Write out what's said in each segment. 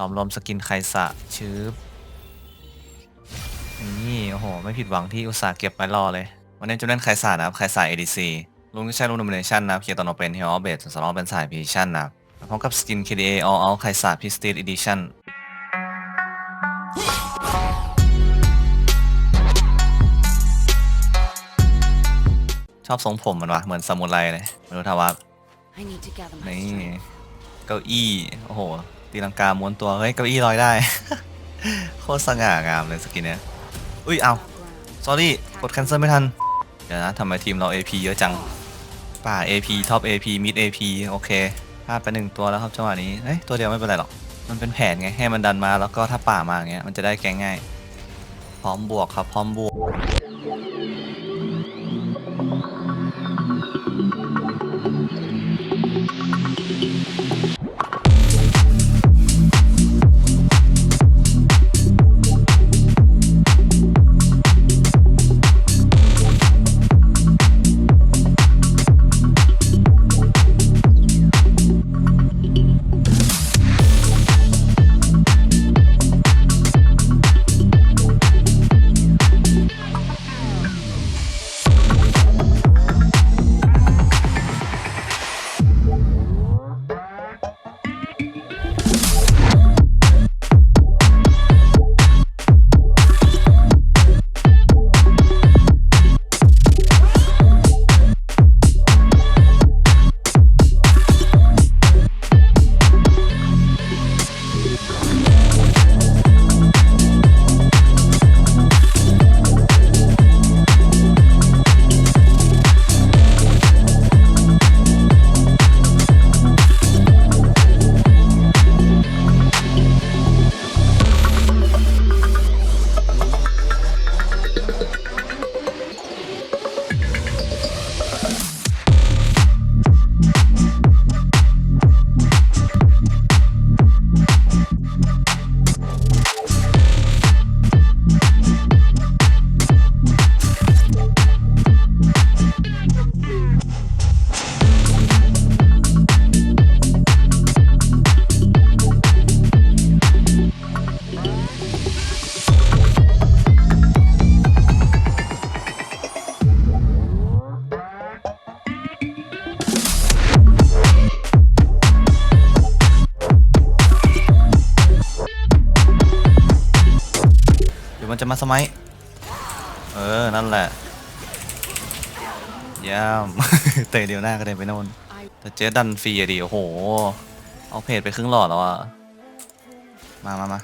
ล้อมรวมสกินไคสะชืบนี่โอ้โห ไม่ผิดหวังที่อุตส่าห์เก็บไว้รอเลย วันนี้จะเล่นไคสะนะครับไคสะ ADC ลุงที่ใช้ลุง Domination นะครับเคียร์ตอนเป็น Hero of Base สำหรับเป็นสาย Precision นะครับพร้อมกับสกิน KDA All Out ไคสะ Prestige Edition ชอบทรงผมมันวะเหมือนซามูไรเลยไม่รู้ทว่า I need to gather my นี่ strength. เก้าอี้ โอ้โห ตีลังกาม้วนตัว เฮ้ยเก้าอี้ลอยได้ โคตรสง่างามเลยสกินเนี้ย อุ้ย เอา Ground. สอรี่กด cancel ไม่ทัน เดี๋ยวนะทำไมทีมเรา AP เยอะจัง ป่า AP ท็อป AP mid AP โอเคพลาดไปหนึ่งตัวแล้วครับจังหวะนี้เฮ้ยตัวเดียวไม่เป็นไรหรอก มันเป็นแผนไง ให้มันดันมาแล้วก็ถ้าป่ามาอย่างเงี้ยมันจะได้แกงง่าย พร้อมบวกครับ พร้อมบวก มันจะมาสมัย เออ นั่นแหละเย่ามเตะเดียวหน้าก็เดินไปโน่น I แต่เจ๊ดันฟรีอะดิโอ้โห เอาเพจไปครึ่งหลอดแล้วอะมามามา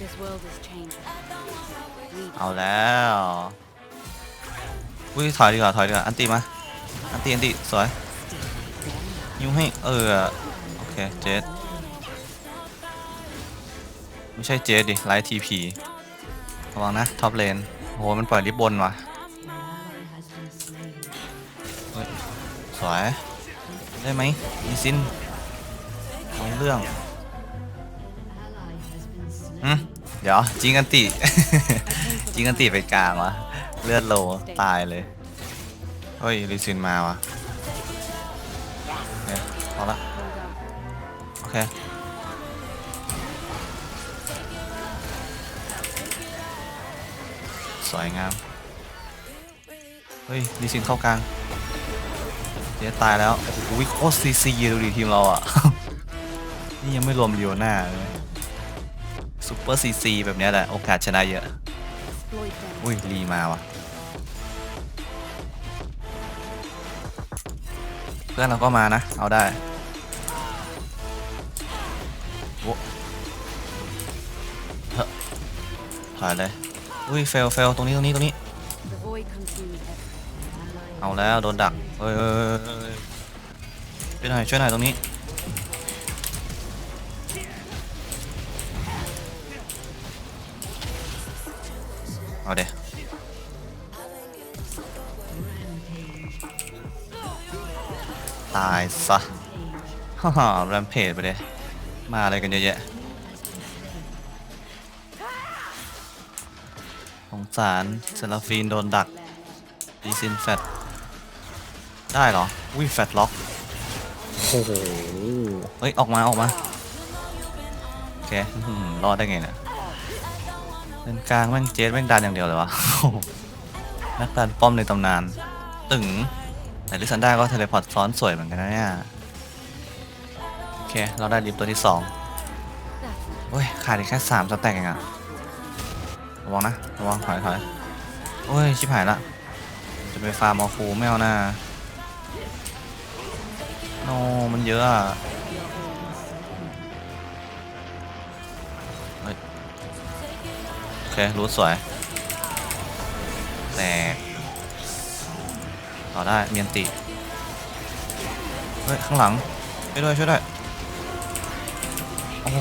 this world is changing. We เอาแล้วอุ้ยถอยดีกว่าถอยดีกว่าอันตีมา อันตีอันตีสวยยิ้วให้เออ โอเค เจส ไม่ใช่เจสดิไลท์ทีพีระวังนะท็อปเลนโหมันปล่อยลิบบนว่ะเฮ้ยสวยได้ไหมมีซินเอาเรื่องอืมเดี๋ยวจิงกันติ จิงกันติไปกลางวะเลือดโลตายเลยเฮ้ยลิซินมาวะโอเคพอละโอเค วยงาม เฮ้ยลิซินเข้ากลาง เจ๊ตายแล้ว โอ้โหโคตรซีซีดูดิทีมเราอะ นี่ยังไม่รวมเลียวหน้าเลยซูเปอร์ซีซีแบบเนี้ยแหละ โอกาสชนะเยอะ อุ้ยรีมาว่ะ เพื่อนเราก็มานะ เอาได้โอ้ถอยเลย อุ้ยเฟลเฟลตรงนี้ตรงนี้ตรงนี้ เอาแล้วโดนดักเฮ้ยเฮ้ยเฮ้ยเฮ้ยช่วยหน่อยช่วยหน่อยตรงนี้ เอาเดี๋ยวตายซะฮ่าฮ่าแรมเพจไปเลยมาอะไรกันเยอะแยะ สงสารเซลาฟีนโดนดักดีซินแฟตได้เหรออุ้ยแฟตล็อกโอ้โหเฮ้ย ออกมาออกมา โอเคอรอดได้ไงเนี่ยเดินกลางแม่งเจสแม่งดันอย่างเดียวเลยวะนักดันป้อมในตำนาน ตึงแต่ลิซันด้าก็เทเลพอร์ตซ้อนสวยเหมือนกันนะเนี่ย โอเค เราได้ลิฟตัวที่สอง That's โอ้ย ขาดอีกแค่สามสแต็กเองอะ ระวังนะระวังถอยถอยโอ้ยชิบหายละจะไปฟาร์มอคูไม่เอาหน้าโนมันเยอะอะเฮ้ยโอเครู้สวย แตกต่อได้เมียนติ เฮ้ย ข้างหลังช่วยด้วยช่วยด้วยอ๋อ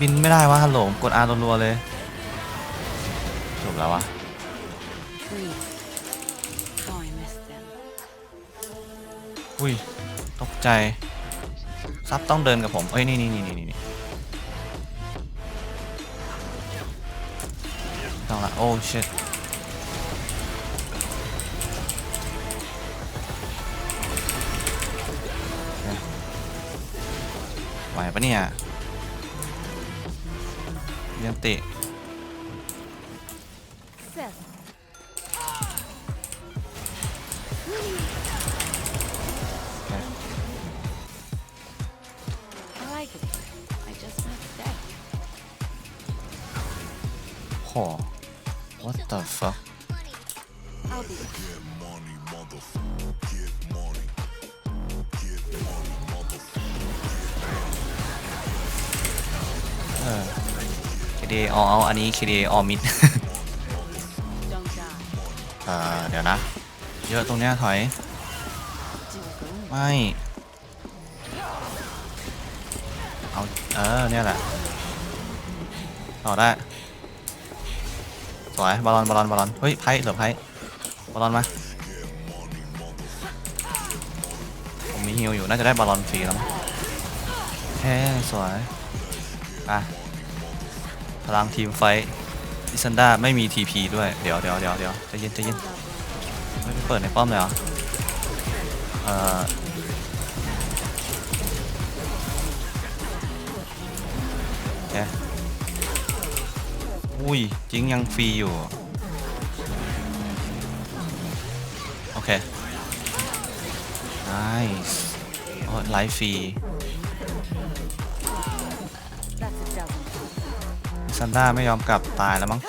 บินไม่ได้วะฮัลโหลกด R รัวๆเลย จบแล้ววะอุ้ยตกใจ ซับต้องเดินกับผม เอ้ย นี่นี่นี่นี่นี่ต้องละ โอ้ชิตไหวปะเนี่ยเรียนติ ห what the fuck เออ KDA เอาเอาอันนี้ KDA ออมิด เออเดี๋ยวนะ เยอะตรงเนี้ยถอย ไม่ เอา เออ เนี่ยแหละ ต่อได้ สวยบอลลอนบอลลอนบอลลอนเฮ้ยไพ่เหลือไพ่บอลลอนมาผมมีฮิวอยู่น่าจะได้บอลลอนฟรีแล้วมั้งเฮ้สวยไปพลังทีมไฟดิซันดาไม่มี TP ด้วย เดี๋ยวเดี๋ยวเดี๋ยวเดี๋ยวใจเย็นใจเย็นไม่เปิดในป้อมเลยเหรอเอ่อโอเค อุ้ยจริงยังฟรีอยู่ โอเค nice โอ้ไลฟ์ฟรีซันด้าไม่ยอมกลับตายแล้วมั้ง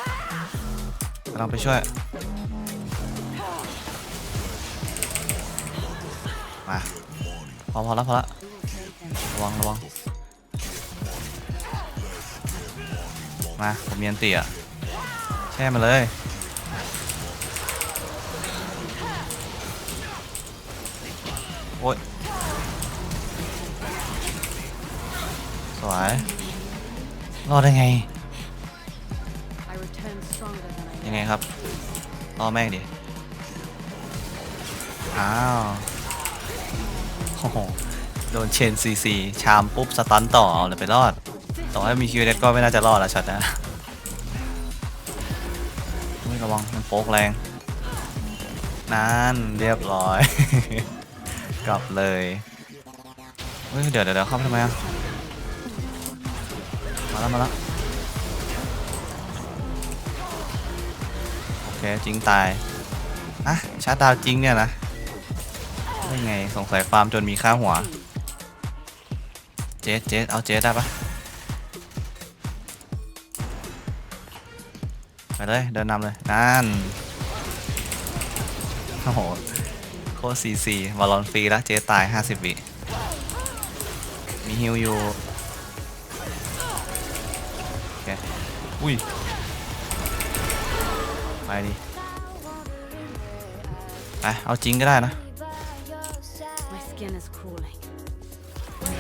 กำลังไปช่วย มา พอพอแล้วพอละ We will take them. ระวัง ระวัง มาผมเมียนเตียแช่มาเลย โอ้ย สวย รอดได้ไง ยังไงครับรอแม่งดิ อ้าว โอ้โห โดนเชนซีซี ชามปุ๊บ สตันต่อ เอาเลยไปรอด ต่อให้มีคิวเด็ดก็ไม่น่าจะรอดล้วช็อตนะไม่ระวังมันโป๊กแรงนั่นเรียบร้อย กลับเลยเฮ้ยเดี๋ยวเดี๋ยวเดี๋ยวเข้าไปทำไมอะมาแล้วมาแล้วโอเคจริงตายอะชาร์จดาวจริงเนี่ยนะได้ไงสงสัยฟาร์มจนมีค่าหัว เจสเจสเอาเจสได้ปะ ไปเลยเดินนำเลยนั่นโอ้โหโคตรซีซีบอลลอนฟรีแล้วเจสตาย 50 วิ มีฮิวอยู่โอเคอุ้ยไปดิไปเอาจริงก็ได้นะ My skin is cooling.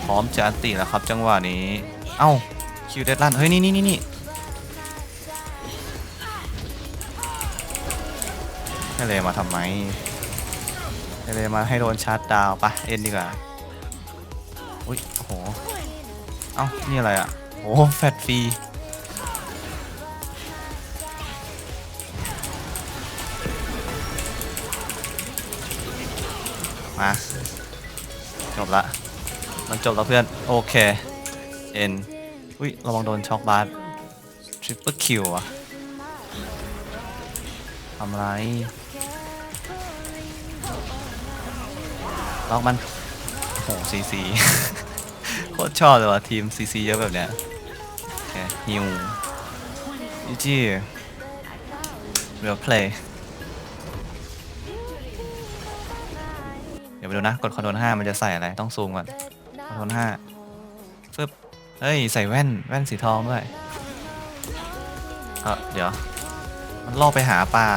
พร้อมจะอันติแล้วครับจังหวะนี้ เอ้า คิวเดดลันเฮ้ย นี่นี่นี่ เลยมาทำไมเลยมาให้โดนชาร์จดาวปะเอ็นดีกว่า อุ้ยโอ้โห เอ้า นี่อะไรอะโอ้แฟตฟรีมาจบละ มันจบแล้วเพื่อน โอเค เอ็น อุ้ย ระวังโดนช็อกบาร์ทริปเปอร์คิวอะทำไร ล็อกมันโหซีซี โคตรชอบเลยว่ะทีมซีซีเยอะแบบเนี้ยโอเคฮิวจีจีเรียลเพลย์เดี๋ยวไปดูนะ กดคอนโทรล5มันจะใส่อะไร ต้องซูมก่อนคอนโทรล5ฟึบเฮ้ย ใส่แว่น แว่นสีทองด้วย เออเดี๋ยว มันล่อไปหาปลา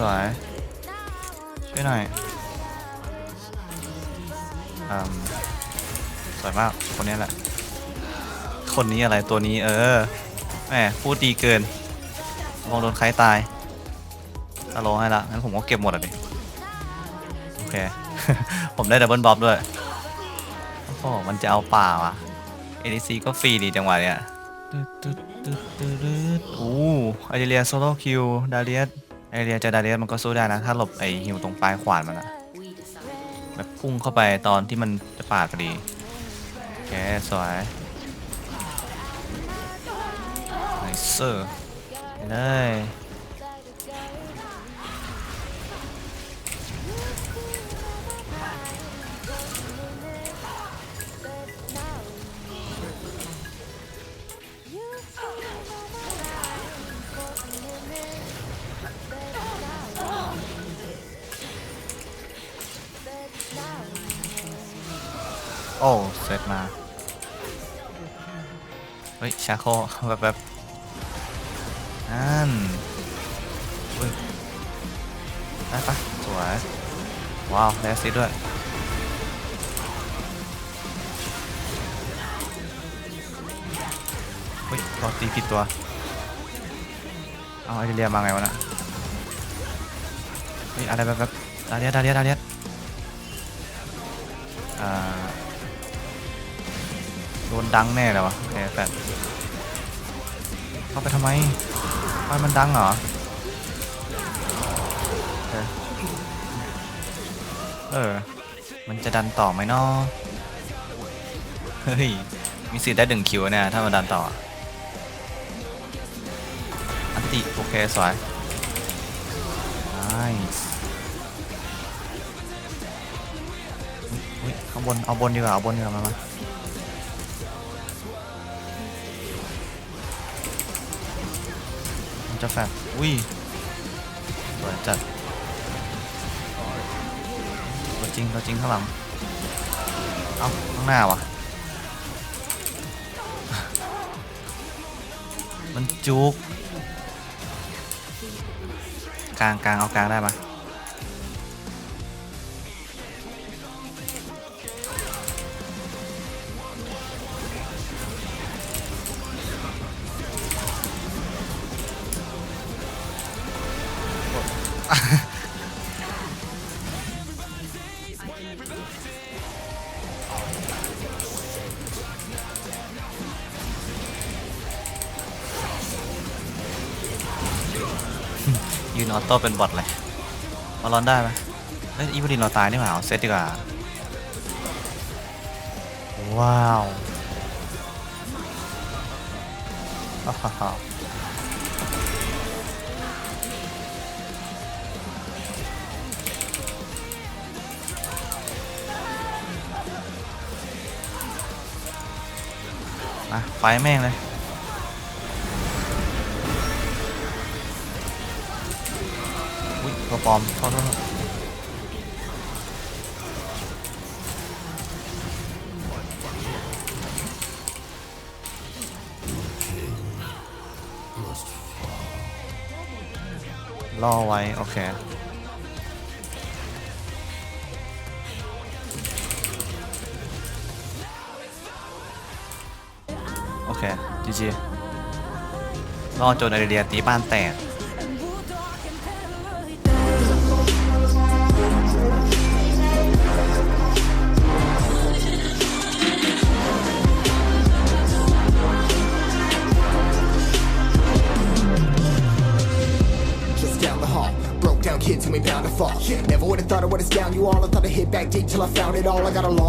สวยช่วยหน่อยอืมสวยมากคนนี้แหละ คนนี้อะไรตัวนี้เออแหมพูดดีเกินมองโดนใครตายตะโลให้ละงั้นผมก็เก็บหมดอะดิโอเค ผมได้ดับเบิลบ๊อบด้วยโอ้โหมันจะเอาป่าว่ะ ADC ก็ฟรีดีจังหวะเนี้ยตึ๊ดตึ๊ดตึ๊ดตึ๊ดตึ๊ดอู้ไอเดียโซโล่คิว ดาเลียส ไอเดียเจะดาเรียสมันก็สู้ได้นะ ถ้าหลบไอฮิวตรงปลายขวานมันอะแบบพุ่งเข้าไปตอนที่มันจะปาดพอดีโอเคสวยไนเซอร์ไปเลย โอ้เสร็จมา เฮ้ย ชาโคแบบแบบนั่นอุ้ยได้ปะสวย ว้าวได้ซิด้วย เฮ้ยเราตีผิดตัว เอาไอเดียมาไงวะน่ะเฮ้ยอะไรแบบแบบดาเลียดดาเลียดดาเลียดอ่า โดนดังแน่เลยวะโอเคแปดเข้าไปทำไมไฟมันดังเหรอ เออเออมันจะดันต่อไหมเนาะเฮ้ย มีสิทธิ์ได้ดึงคิวเนี่ย ถ้ามันดันต่อ อันติ โอเค สวย nice อุ๊ยข้างบน เอาบนดีกว่า เอาบนดีกว่ามามา จะแฟดอุ้ยสวยจัดตัวจริงตัวจริงข้างหลัง เอาข้างหน้าวะมันจุกกลางกลางเอากลางได้ปะ ยืนออโต้เป็นบอทเลยมาลอนได้ไหมเอ้ยอีวดินเราตายนี่หว่าเอาเซตดีกว่า ว้าวอ้าวฮ่าฮ่ามาไฟแม่งเลย ตัวปลอมโทษโทษโทษล่อไว้ โอเคโอเคจีจีล่อจนไอเดียตีบ้านแตก who ain't bound to fall. Never would have thought I would have down you all. I thought I hit back deep till I found it all. I got a long